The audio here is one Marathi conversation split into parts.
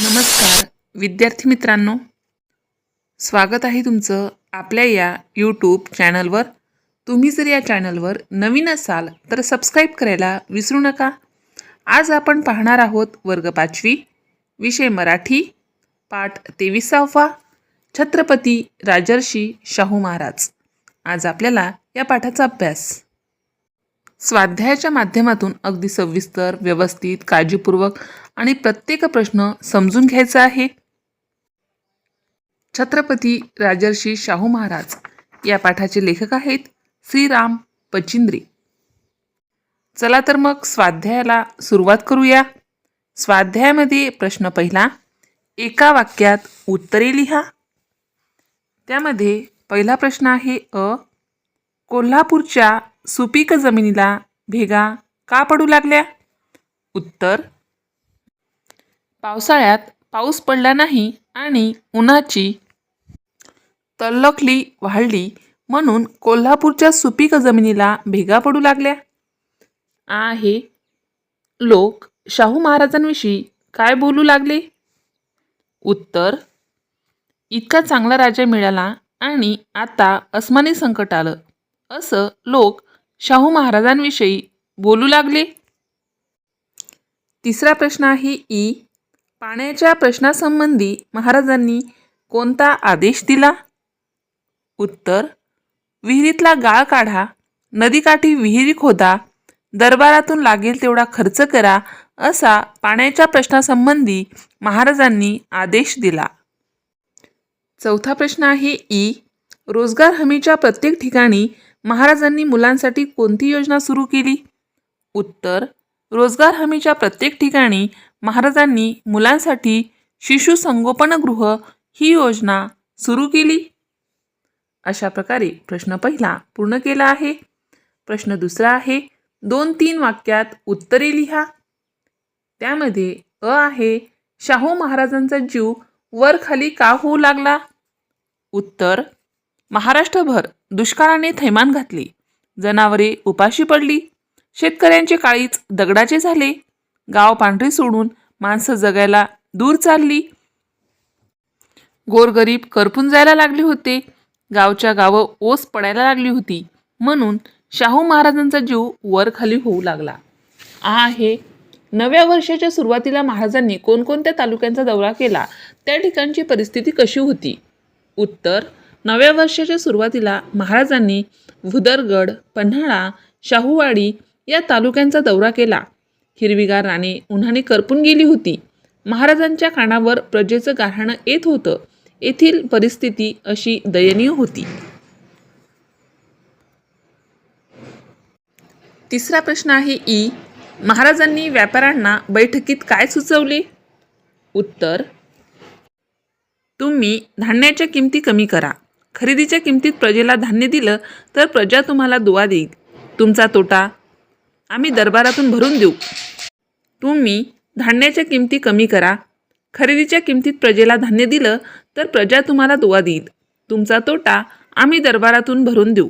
नमस्कार विद्यार्थी मित्रांनो. स्वागत आहे तुमचं आपल्या या यूट्यूब चॅनलवर तुम्ही जर या चॅनलवर नवीन असाल तर सबस्क्राईब करायला विसरू नका. आज आपण पाहणार आहोत वर्ग पाचवी विषय मराठी पाठ तेविसावा छत्रपती राजर्षी शाहू महाराज. आज आपल्याला या पाठाचा अभ्यास. स्वाध्यायाच्या माध्यमातून अगदी सविस्तर व्यवस्थित काळजीपूर्वक आणि प्रत्येक प्रश्न समजून घ्यायचा आहे. छत्रपती राजर्षी शाहू महाराज या पाठाचे लेखक आहेत श्रीराम पचिंद्रे. चला तर मग स्वाध्यायाला सुरुवात करूया. स्वाध्यायामध्ये प्रश्न पहिला एका वाक्यात उत्तरे लिहा. त्यामध्ये पहिला प्रश्न आहे अ. कोल्हापूरच्या सुपीक जमिनीला भेगा का पडू लागल्या? उत्तर पावसाळ्यात पाऊस पडला नाही आणि उन्हाची तल्लखली वाढली म्हणून कोल्हापूरच्या सुपीक जमिनीला भेगा पडू लागल्या. आहे. लोक शाहू महाराजांविषयी काय बोलू लागले? उत्तर इतका चांगला राजा मिळाला आणि आता अस्मानी संकट आलं. असं लोक शाहू महाराजांविषयी बोलू लागले? तिसरा प्रश्न आहे ई. पाण्याच्या प्रश्नासंबंधी महाराजांनी कोणता आदेश दिला? उत्तर विहिरीतला गाळ काढा नदीकाठी विहिरी खोदा दरबारातून लागेल तेवढा खर्च करा असा पाण्याच्या प्रश्नासंबंधी महाराजांनी आदेश दिला. चौथा प्रश्न आहे ई. रोजगार हमीच्या प्रत्येक ठिकाणी महाराजांनी मुलांसाठी कोणती योजना सुरू केली? उत्तर रोजगार हमीच्या प्रत्येक ठिकाणी महाराजांनी मुलांसाठी शिशु संगोपनगृह ही योजना सुरू केली? अशा प्रकारे प्रश्न पहिला पूर्ण केला आहे. प्रश्न दुसरा आहे दोन तीन वाक्यात उत्तरे लिहा. त्यामध्ये अ आहे शाहू महाराजांचा जीव वर खाली का होऊ लागला? उत्तर महाराष्ट्रभर दुष्काळाने थैमान घातली. जनावरे उपाशी पडली. शेतकऱ्यांचे काळीच दगडाचे झाले. गाव पांढरी सोडून माणसं जगायला दूर चालली. गोरगरीब करपून जायला लागले होते. गावच्या गावं ओस पडायला लागली होती. म्हणून शाहू महाराजांचा जीव वर खाली होऊ लागला. आहे नव्या वर्षाच्या सुरुवातीला महाराजांनी कोणकोणत्या तालुक्यांचा दौरा केला? त्या ठिकाणची परिस्थिती कशी होती? उत्तर नव्या वर्षाच्या सुरुवातीला महाराजांनी भुदरगड पन्हाळा शाहूवाडी या तालुक्यांचा दौरा केला. हिरवीगार राणे उन्हाने करपून गेली होती. महाराजांच्या कानावर प्रजेचं गारहाणं येत होतं. येथील परिस्थिती अशी दयनीय होती. तिसरा प्रश्न आहे ई. महाराजांनी व्यापाऱ्यांना बैठकीत काय सुचवले? उत्तर तुम्ही धान्याच्या किमती कमी करा. खरेदीच्या किमतीत प्रजेला धान्य दिलं तर प्रजा तुम्हाला दुवा देईल. तुमचा तोटा आम्ही दरबारातून भरून देऊ. तुम्ही धान्याच्या किमती कमी करा. खरेदीच्या किमतीत प्रजेला धान्य दिलं तर प्रजा तुम्हाला दुवा देईल. तुमचा तोटा आम्ही दरबारातून भरून देऊ.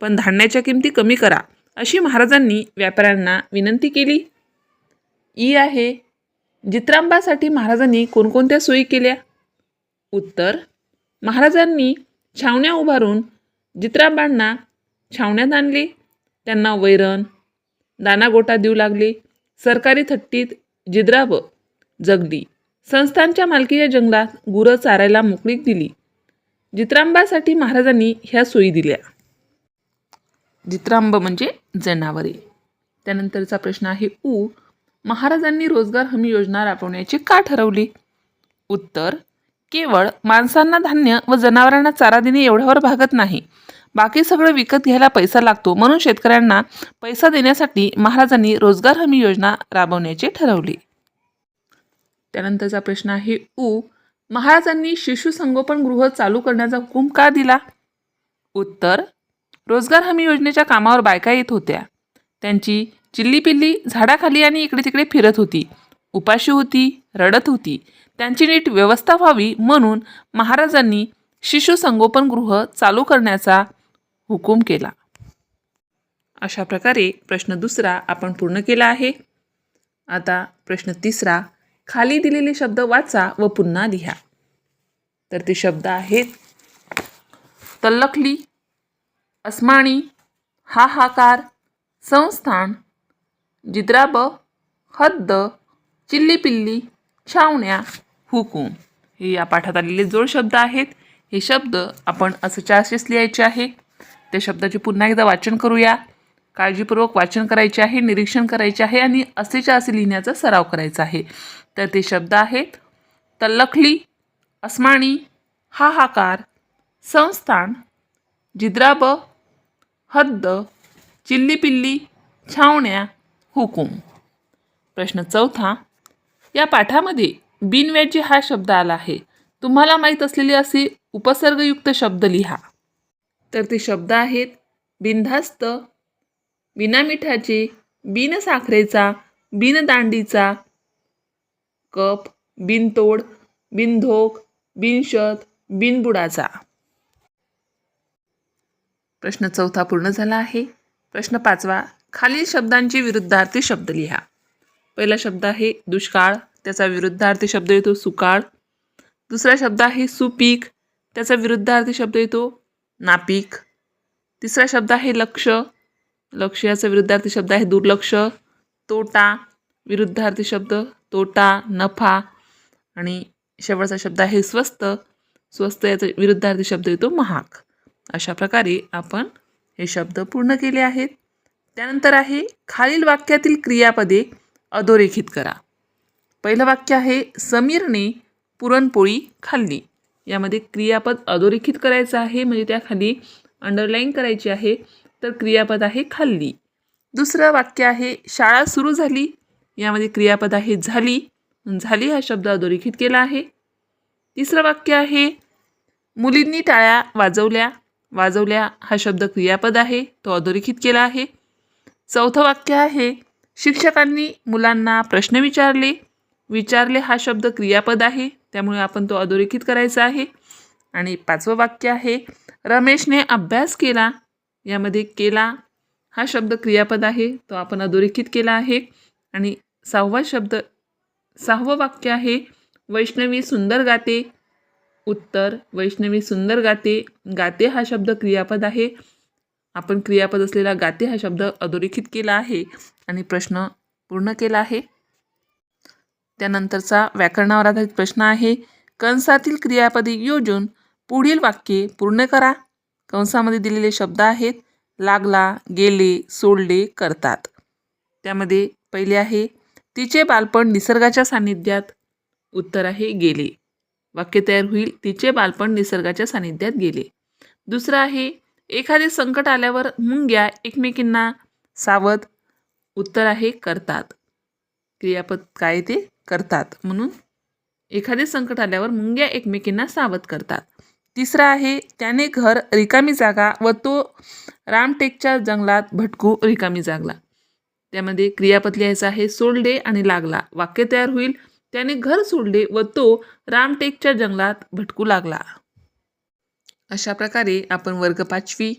पण धान्याच्या किमती कमी करा अशी महाराजांनी व्यापाऱ्यांना विनंती केली. ई आहे जित्रांबासाठी महाराजांनी कोणकोणत्या सोयी केल्या? उत्तर महाराजांनी छावण्या उभारून जित्राबांना छावण्यात आणले. त्यांना वैरण दानागोटा देऊ लागले. सरकारी थट्टीत जिद्राब जगली संस्थांच्या मालकीच्या जंगलात गुरं चारायला मोकळीक दिली. जित्रांबासाठी महाराजांनी ह्या सोयी दिल्या. जित्रांब म्हणजे जनावरे. त्यानंतरचा प्रश्न आहे ऊ महाराजांनी रोजगार हमी योजना राबवण्याचे का ठरवली? उत्तर केवळ माणसांना धान्य व जनावरांना चारा देणे एवढ्यावर भागत नाही. बाकी सगळं विकत घ्यायला पैसा लागतो म्हणून शेतकऱ्यांना पैसा देण्यासाठी महाराजांनी रोजगार हमी योजना राबवण्याचे ठरवले. त्यानंतरचा प्रश्न आहे उ महाराजांनी शिशु संगोपन गृह चालू करण्याचा हुकूम का दिला? उत्तर रोजगार हमी योजनेच्या कामावर बायका येत होत्या. त्यांची चिल्लीपिल्ली झाडाखाली आणि इकडे तिकडे फिरत होती. उपाशी होती रडत होती. त्यांची नीट व्यवस्था व्हावी म्हणून महाराजांनी शिशु संगोपन गृह चालू करण्याचा हुकूम केला. अशा प्रकारे प्रश्न दुसरा आपण पूर्ण केला आहे. आता प्रश्न तिसरा खाली दिलेले शब्द वाचा व पुन्हा लिहा. तर ते शब्द आहेत तल्लखली अस्माणी हाहाकार संस्थान जिद्राब हद्द चिल्लीपिल्ली छावण्या हुकू हे या पाठात आलेले जोड शब्द आहेत. हे शब्द आपण असं चारशेच लिहायचे आहे. त्या शब्दाचे पुन्हा एकदा वाचन करूया. काळजीपूर्वक वाचन करायचे आहे निरीक्षण करायचे आहे आणि असेच्या असे लिहिण्याचा सराव करायचा आहे. तर ते शब्द आहेत तल्लखली अस्माणी हाहाकार संस्थान जिद्राब हद्द चिल्लीपिल्ली छावण्या हुकूम. प्रश्न चौथा या पाठामध्ये बिनव्याजी हा शब्द आला आहे. तुम्हाला माहीत असलेले असे उपसर्गयुक्त शब्द लिहा. तर ते शब्द आहेत बिनधास्त बिनामिठाचे बिन साखरेचा बिन दांडीचा कप बिनतोड बिनधोक बिनशत बिनबुडाचा. प्रश्न चौथा पूर्ण झाला आहे. प्रश्न पाचवा खालील शब्दांचे विरुद्धार्थी शब्द लिहा. पहिला शब्द आहे दुष्काळ. त्याचा विरुद्धार्थी शब्द येतो सुकाळ. दुसरा शब्द आहे सुपीक. त्याचा विरुद्धार्थी शब्द येतो नापीक. तिसरा शब्द आहे लक्ष. लक्ष याचा विरुद्धार्थी शब्द आहे दुर्लक्ष. तोटा. विरुद्धार्थी शब्द तोटा नफा. आणि शेवटचा शब्द आहे स्वस्त. स्वस्त याचा विरुद्धार्थी शब्द येतो महाग. अशा प्रकारे आपण हे शब्द पूर्ण केले आहेत. त्यानंतर आहे खालील वाक्यातील क्रियापदे अधोरेखित करा. पहिलं वाक्य आहे समीरने पुरणपोळी खाल्ली. यामध्ये क्रियापद अधोरेखित करायचं आहे म्हणजे त्याखाली अंडरलाईन करायची आहे तर क्रियापद आहे खाल्ली. दुसरं वाक्य आहे शाळा सुरू झाली. यामध्ये क्रियापद आहे झाली. झाली हा शब्द अधोरेखित केला आहे. तिसरं वाक्य आहे मुलींनी टाळ्या वाजवल्या. वाजवल्या हा शब्द क्रियापद आहे तो अधोरेखित केला आहे. चौथं वाक्य आहे शिक्षकांनी मुलांना प्रश्न विचारले. विचारले हा शब्द क्रियापद आहे त्यामुळे आपण तो अधोरेखित करायचा आहे. आणि पाचवं वाक्य आहे रमेशने अभ्यास केला यामध्ये केला हा शब्द क्रियापद आहे तो आपण अधोरेखित केला आहे. आणि सहावा शब्द सहावं वाक्य आहे वैष्णवी सुंदर गाते उत्तर वैष्णवी सुंदर गाते गाते हा शब्द क्रियापद आहे. आपण क्रियापद असलेला गाते हा शब्द अधोरेखित केला आहे. आणि प्रश्न पूर्ण केला आहे. त्यानंतरचा व्याकरणावर आधारित प्रश्न आहे. कंसातील क्रियापदे योजून पुढील वाक्ये पूर्ण करा. कंसामध्ये दिलेले शब्द आहेत लागला गेले सोडले करतात. त्यामध्ये पहिले आहे तिचे बालपण निसर्गाच्या सान्निध्यात. उत्तर आहे गेले. वाक्य तयार होईल तिचे बालपण निसर्गाच्या सानिध्यात गेले. दुसरं आहे एखादे संकट आल्यावर मुंग्या एकमेकींना सावध. उत्तर आहे करतात. क्रियापद काय ते करतात. म्हणून एखादे संकट आल्यावर मुंग्या एकमेकींना सावध करतात. तिसरा आहे त्याने घर रिकामी जागा व तो रामटेकच्या जंगलात भटकू रिकामी जागला त्यामध्ये क्रियापद लिहायचं आहे सोडले आणि लागला. वाक्य तयार होईल त्याने घर सोडले व तो रामटेकच्या जंगलात भटकू लागला. अशा प्रकारे आपण वर्ग पाचवी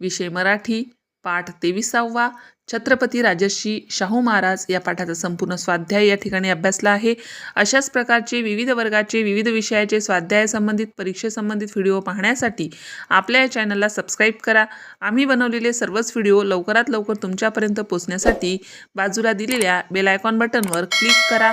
विषय मराठी पाठ तेविसावा. छत्रपती राजर्षी शाहू महाराज या पाठाचा संपूर्ण स्वाध्याय या ठिकाणी अभ्यासला आहे. अशाच प्रकारचे विविध वर्गाचे विविध विषयाचे स्वाध्यायासंबंधित परीक्षेसंबंधित व्हिडिओ पाहण्यासाठी आपल्या या चॅनलला सबस्क्राईब करा. आम्ही बनवलेले सर्वच व्हिडिओ लवकरात लवकर तुमच्यापर्यंत पोचण्यासाठी बाजूला दिलेल्या बेलायकॉन बटनवर क्लिक करा.